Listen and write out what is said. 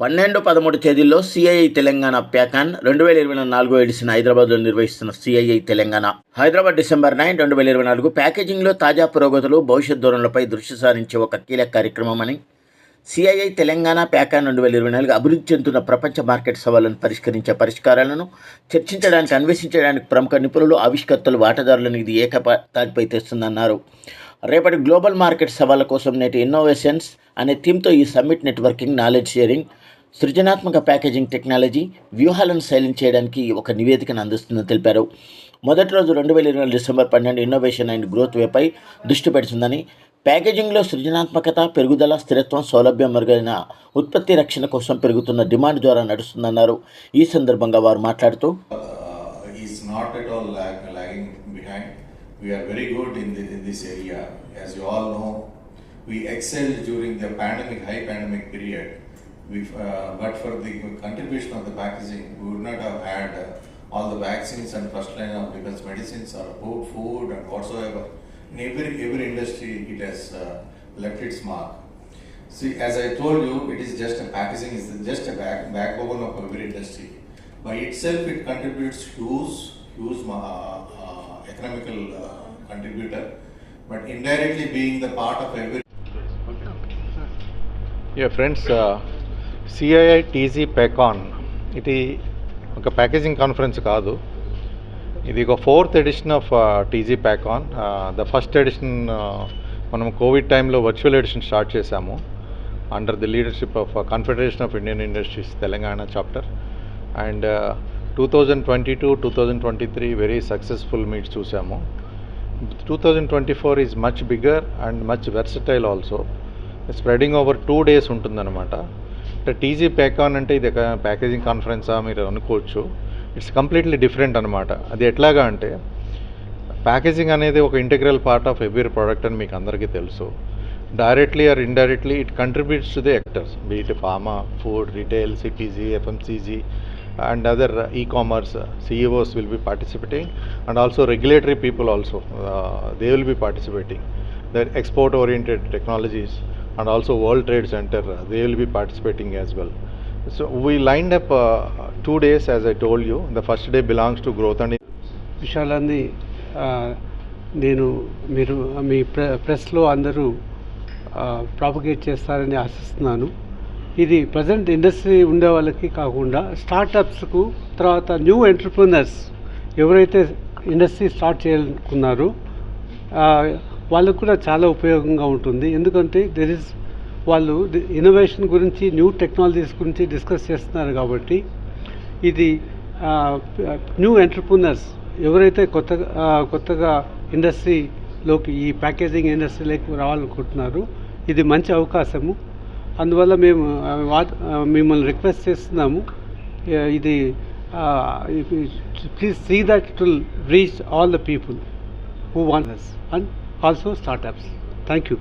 పన్నెండు పదమూడు తేదీల్లో సిఐఐ తెలంగాణ ప్యాకాన్ రెండు వేల ఇరవై నాలుగో ఎడిషన్ హైదరాబాద్లో నిర్వహిస్తున్న CII Telangana. Hyderabad December nine రెండు వేల ఇరవై నాలుగు ప్యాకేజింగ్లో తాజా పురోగతులు భవిష్యత్ ధోరణులపై దృష్టి సారించే ఒక కీలక కార్యక్రమం అని సిఐఐ తెలంగాణ ప్యాకాన్ రెండు వేల ఇరవై నాలుగు అభివృద్ధి చెందుతున్న ప్రపంచ మార్కెట్ సవాళ్ళను పరిష్కరించే పరిష్కారాలను చర్చించడానికి అన్వేషించడానికి ప్రముఖ నిపుణులు ఆవిష్కర్తలు వాటాదారులను ఇది ఏకతాటిపై తెస్తుందన్నారు. రేపటి గ్లోబల్ మార్కెట్ సవాళ్ళ కోసం నేటి ఇన్నోవేషన్స్ అనే థీమ్తో ఈ సమ్మిట్ నెట్వర్కింగ్ నాలెడ్జ్ షేరింగ్ సృజనాత్మక ప్యాకేజింగ్ టెక్నాలజీ వ్యూహాలను శైలిం చేయడానికి ఒక నివేదికను అందిస్తుందని తెలిపారు. మొదటి రోజు రెండు వేల ఇరవై డిసెంబర్ పన్నెండు ఇన్నోవేషన్ అండ్ గ్రోత్ వేపై దృష్టి పెడుతుందని ప్యాకేజింగ్లో సృజనాత్మకత పెరుగుదల స్థిరత్వం సౌలభ్యం మెరుగైన ఉత్పత్తి రక్షణ కోసం పెరుగుతున్న డిమాండ్ ద్వారా నడుస్తుందన్నారు ఈ సందర్భంగా వారు మాట్లాడుతూ. We are very good in, the, in this area. As you all know, we excelled during the pandemic, high pandemic period. We, uh, but for the contribution of the packaging, we would not have had uh, all the vaccines and first line of defense medicines or food, food and whatsoever. In every, every industry, it has uh, left its mark. See, as I told you, it is just a packaging is just a back, backbone of every industry. By itself, it contributes huge, huge uh, uh, economical uh, contributor, but indirectly being the part of every yeah friends CII TG PECON, ఇది ఒక packaging conference కాదు ఇది ఒక fourth edition of TG PECON the first edition మనం Covid టైంలో virtual edition start చేశాము. Under the leadership of Confederation of Indian Industries Telangana chapter. And two thousand twenty two two thousand twenty three very successful meets చూసాము two thousand twenty four is much bigger and much versatile also spreading over two days ఉంటుందన్నమాట. అంటే TG ప్యాకాన్ అంటే ఇది packaging కాన్ఫరెన్సా మీరు అనుకోవచ్చు. It's completely different అనమాట అది ఎట్లాగా అంటే ప్యాకేజింగ్ అనేది ఒక integral part of every product అని మీకు అందరికీ తెలుసు. Directly or indirectly it contributes to the sectors be it pharma food retail CPG FMCG and other e commerce CEOs will be participating and also regulatory people also they will be participating their export oriented technologies and also World Trade Centre they will be participating as well so we lined up uh, two days as i told you. The first day belongs to growth and విషయాలన్నీ నేను మీరు మీ ప్రె ప్రెస్లో అందరూ propagate చేస్తారని ఆశిస్తున్నాను. ఇది present industry ఉండే వాళ్ళకి కాకుండా స్టార్టప్స్కు తర్వాత న్యూ ఎంటర్ప్రినర్స్ ఎవరైతే ఇండస్ట్రీ స్టార్ట్ చేయాలనుకున్నారో వాళ్ళకు కూడా చాలా ఉపయోగంగా ఉంటుంది. ఎందుకంటే దెర్ ఇస్ వాళ్ళు ఇన్నోవేషన్ గురించి న్యూ టెక్నాలజీస్ గురించి డిస్కస్ చేస్తున్నారు కాబట్టి ఇది న్యూ ఎంటర్ప్రినర్స్ ఎవరైతే కొత్తగా కొత్తగా ఇండస్ట్రీలోకి ఈ ప్యాకేజింగ్ ఇండస్ట్రీలోకి రావాలనుకుంటున్నారు ఇది మంచి అవకాశము. అందువల్ల మేము మిమ్మల్ని రిక్వెస్ట్ చేస్తున్నాము. ఇది please see that it will reach all the people who want and also startups thank you